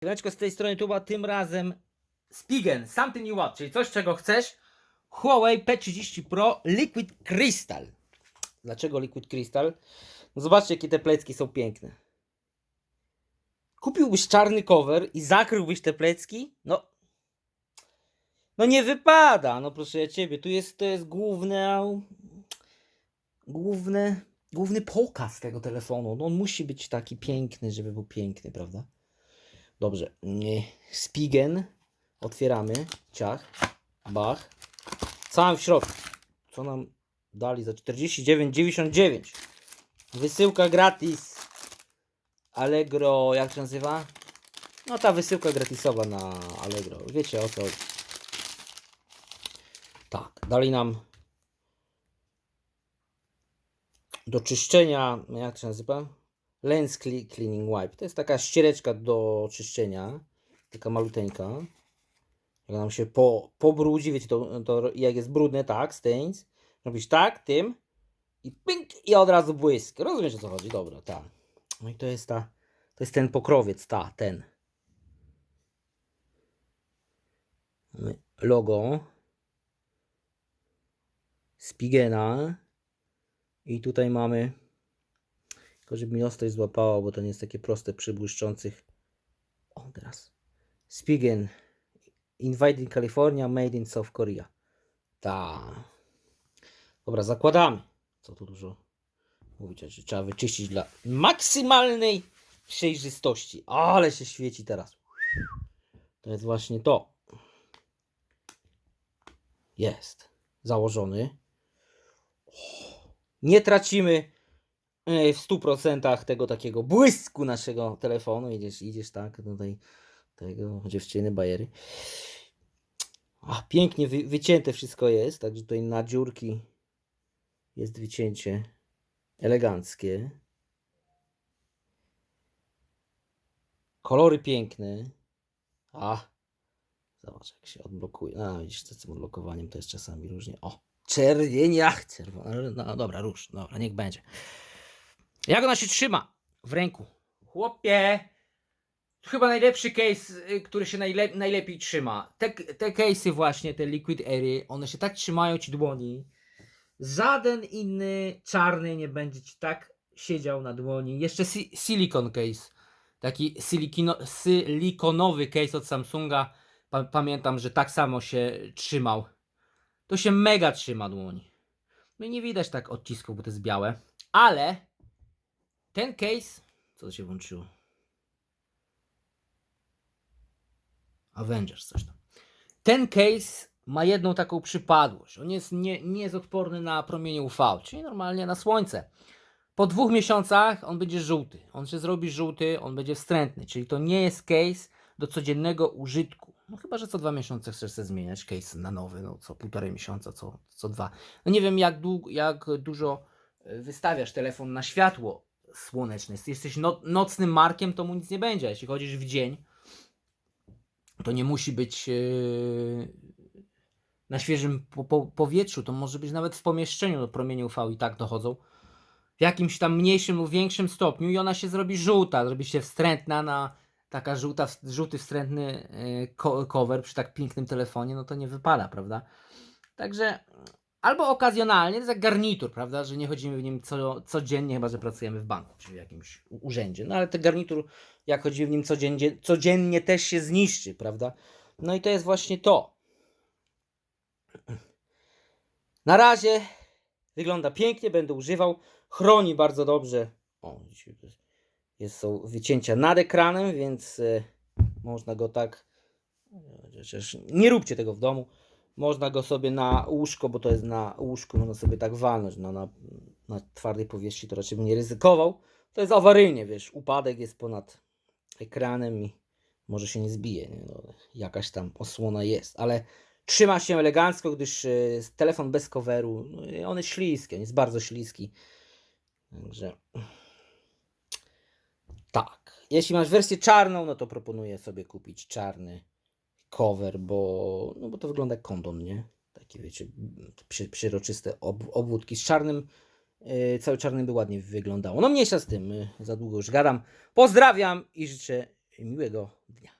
Chwileczko z tej strony tuba, tym razem Spigen, something you want, czyli coś czego chcesz. Huawei P30 Pro Liquid Crystal. Dlaczego Liquid Crystal? No zobaczcie jakie te plecki są piękne. Kupiłbyś czarny cover i zakryłbyś te plecki? No. No nie wypada, no proszę ja ciebie, tu jest, to jest główne, główne, główny pokaz tego telefonu. No on musi być taki piękny, żeby był piękny, prawda? Dobrze. Nie. Spigen. Otwieramy. Ciach. Bach. Całym w środku. Co nam dali za 49,99. Wysyłka gratis. Allegro, jak się nazywa? No ta wysyłka gratisowa na Allegro. Wiecie o co. Tak, dali nam do czyszczenia, jak to się nazywa? Lens cle- Cleaning Wipe. To jest taka ściereczka do czyszczenia. Taka maluteńka. Jak nam się po, pobrudzi, wiecie, to, to jak jest brudne, tak, stains. Robisz tak, tym i pink i od razu błysk. Rozumiesz o co chodzi? Dobra, tak. No i to jest ta, to jest ten pokrowiec, ta, ten. Logo. Spigena. I tutaj mamy tylko żeby mi ostrość złapało, bo to nie jest takie proste przy błyszczących. O, teraz. Spigen. Invite in California, made in South Korea. Ta. Dobra, zakładamy. Co tu dużo mówić, że trzeba wyczyścić dla maksymalnej przejrzystości. Ale się świeci teraz. To jest właśnie to. Jest. Założony. Nie tracimy w 100% tego takiego błysku naszego telefonu. Idziesz, idziesz tak, tutaj tego dziewczyny, bajery. A, pięknie wy, wycięte wszystko jest, także tutaj na dziurki jest wycięcie eleganckie. Kolory piękne. A, zobacz jak się odblokuje. A, widzisz, z tym odblokowaniem to jest czasami różnie. O, czerwieniach, czerwony. No dobra, rusz, dobra, niech będzie. Jak ona się trzyma w ręku? Chłopie! Chyba najlepszy case, y, który się najle najlepiej trzyma. Te, te case'y właśnie, te Liquid Airy, one się tak trzymają ci dłoni. Żaden inny czarny nie będzie ci tak siedział na dłoni. Jeszcze si silicon case. Taki silikonowy case od Samsunga. Pa pamiętam, że tak samo się trzymał. To się mega trzyma dłoni. No i nie widać tak odcisków, bo to jest białe. Ale ten case. Co to się włączyło? Avengers, coś tam. Ten case ma jedną taką przypadłość. On jest nie, nie jest odporny na promienie UV, czyli normalnie na słońce. Po dwóch miesiącach on będzie żółty. On się zrobi żółty, on będzie wstrętny, czyli to nie jest case do codziennego użytku. No chyba, że co dwa miesiące chcesz sobie zmieniać case na nowy, no co półtorej miesiąca, co, co dwa. No nie wiem jak, dług, jak dużo e, wystawiasz telefon na światło słoneczne. Jeśli jesteś no, nocnym markiem, to mu nic nie będzie. Jeśli chodzisz w dzień, to nie musi być yy, na świeżym po, po, powietrzu, to może być nawet w pomieszczeniu do promieni UV i tak dochodzą. W jakimś tam mniejszym lub większym stopniu i ona się zrobi żółta, zrobi się wstrętna na taka żółta, żółty wstrętny ko- cover przy tak pięknym telefonie, no to nie wypada, prawda? Także albo okazjonalnie, to jest jak garnitur, prawda, że nie chodzimy w nim co, codziennie, chyba że pracujemy w banku czy w jakimś urzędzie. No ale ten garnitur, jak chodzimy w nim codziennie, codziennie też się zniszczy, prawda? No i to jest właśnie to. Na razie wygląda pięknie, będę używał. Chroni bardzo dobrze. O, jest, są wycięcia nad ekranem, więc e, można go tak. Nie róbcie tego w domu. Można go sobie na łóżko, bo to jest na łóżku, można sobie tak walnąć. No, na, na twardej powierzchni to raczej bym nie ryzykował. To jest awaryjnie, wiesz, upadek jest ponad ekranem i może się nie zbije. Nie? No, jakaś tam osłona jest, ale trzyma się elegancko, gdyż e, telefon bez coveru, no, on jest śliski, on jest bardzo śliski. Także tak. Jeśli masz wersję czarną, no to proponuję sobie kupić czarny cover, bo, no bo to wygląda jak kondom, nie? Takie wiecie, przy, przyroczyste ob, obwódki z czarnym. Yy, cały czarny by ładnie wyglądało. No mniejsza z tym, yy, za długo już gadam. Pozdrawiam i życzę miłego dnia.